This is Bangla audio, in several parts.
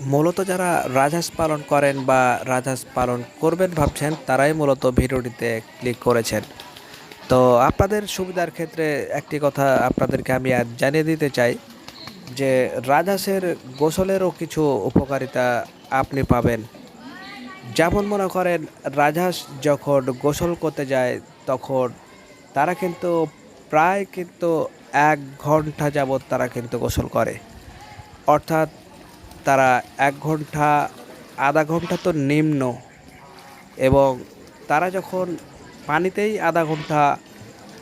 মূলত যারা রাজহাঁস পালন করেন বা রাজহাঁস পালন করবেন ভাবছেন, তারাই মূলত ভিডিওটিতে ক্লিক করেছেন। তো আপনাদের সুবিধার ক্ষেত্রে একটি কথা আপনাদেরকে আমি আজ জানিয়ে দিতে চাই যে রাজহাঁসের গোসলেরও কিছু উপকারিতা আপনি পাবেন। যেমন মনে করেন, রাজহাঁস যখন গোসল করতে যায়, তখন তারা কিন্তু প্রায় কিন্তু এক ঘণ্টা যাবৎ তারা কিন্তু গোসল করে। অর্থাৎ তারা এক ঘণ্টা আধা ঘণ্টা তো নিম্ন। এবং তারা যখন পানিতেই আধা ঘণ্টা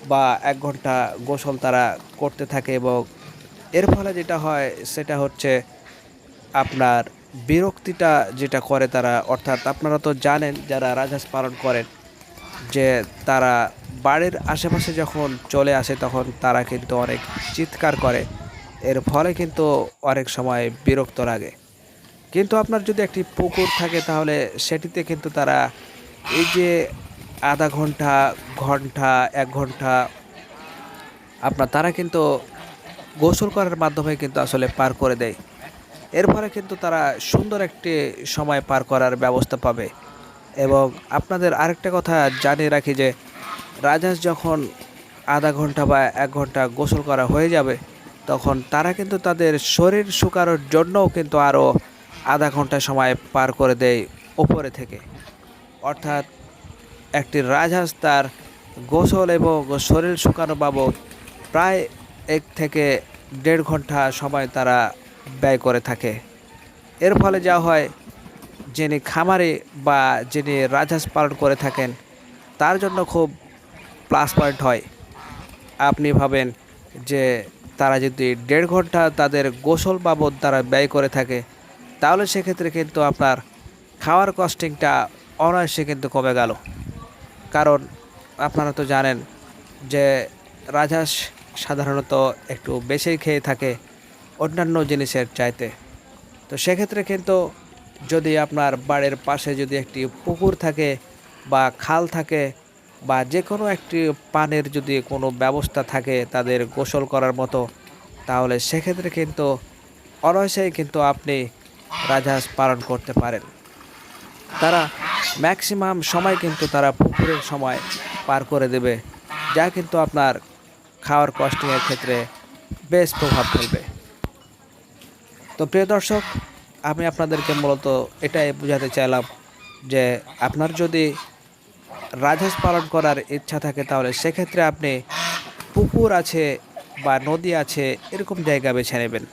বা এক ঘণ্টা গোসল তারা করতে থাকে এবং এর ফলে যেটা হয়, সেটা হচ্ছে আপনার বিরক্তিটা যেটা করে তারা, অর্থাৎ আপনারা তো জানেন যারা রাজহাঁস পালন করেন যে তারা বাড়ির আশেপাশে যখন চলে আসে তখন তারা কিন্তু অনেক চিৎকার করে। এর ফলে কিন্তু অনেক সময় বিরক্ত লাগে। কিন্তু আপনার যদি একটি পুকুর থাকে তাহলে সেটিতে কিন্তু তারা এই যে আধা ঘণ্টা ঘণ্টা, এক ঘণ্টা আপনার তারা কিন্তু গোসল করার মাধ্যমে কিন্তু আসলে পার করে দেয়। এর ফলে কিন্তু তারা সুন্দর একটি সময় পার করার ব্যবস্থা পাবে। এবং আপনাদের আরেকটা কথা জানিয়ে রাখি যে, রাজহাঁস যখন আধা ঘণ্টা বা এক ঘণ্টা গোসল করা হয়ে যাবে, তখন তারা কিন্তু তাদের শরীর শুকানোর জন্যও কিন্তু আরও আধা ঘণ্টা সময় পার করে দেয় ওপরে থেকে। অর্থাৎ একটি রাজহাঁস তার গোসল এবং শরীর শুকানো বাবদ প্রায় এক থেকে দেড় ঘণ্টা সময় তারা ব্যয় করে থাকে। এর ফলে যা হয়, যিনি খামারে বা যিনি রাজহাঁস পালন করে থাকেন, তার জন্য খুব প্লাস পয়েন্ট হয়। আপনি ভাবেন যে তারা যদি দেড় ঘণ্টা তাদের গোসল বাবদ তারা ব্যয় করে থাকে তাহলে সেক্ষেত্রে কিন্তু আপনার খাওয়ার কস্টিংটা অনায়াসে কিন্তু কমে গেল। কারণ আপনারা তো জানেন যে রাজহাঁস সাধারণত একটু বেশি খেয়ে থাকে অন্যান্য জিনিসের চাইতে। তো সেক্ষেত্রে কিন্তু যদি আপনার বাড়ির পাশে যদি একটি পুকুর থাকে বা খাল থাকে বা যে কোনো একটি পানের যদি কোনো ব্যবস্থা থাকে তাদের গোসল করার মতো, তাহলে সেক্ষেত্রে কিন্তু অনায়াসেই কিন্তু আপনি রাজহাঁস পালন করতে পারেন। তারা ম্যাক্সিমাম সময় কিন্তু তারা পুকুরের সময় পার করে দেবে, যা কিন্তু আপনার খাওয়ার কস্টিংয়ের ক্ষেত্রে বেশ প্রভাব ফেলবে। তো প্রিয় দর্শক, আমি আপনাদেরকে মূলত এটাই বোঝাতে চাইলাম যে আপনার যদি রাজহাঁস পালন করার ইচ্ছা থাকে, তাহলে সেক্ষেত্রে আপনি পুকুর আছে বা নদী আছে, এরকম জায়গা বেছে নেবেন।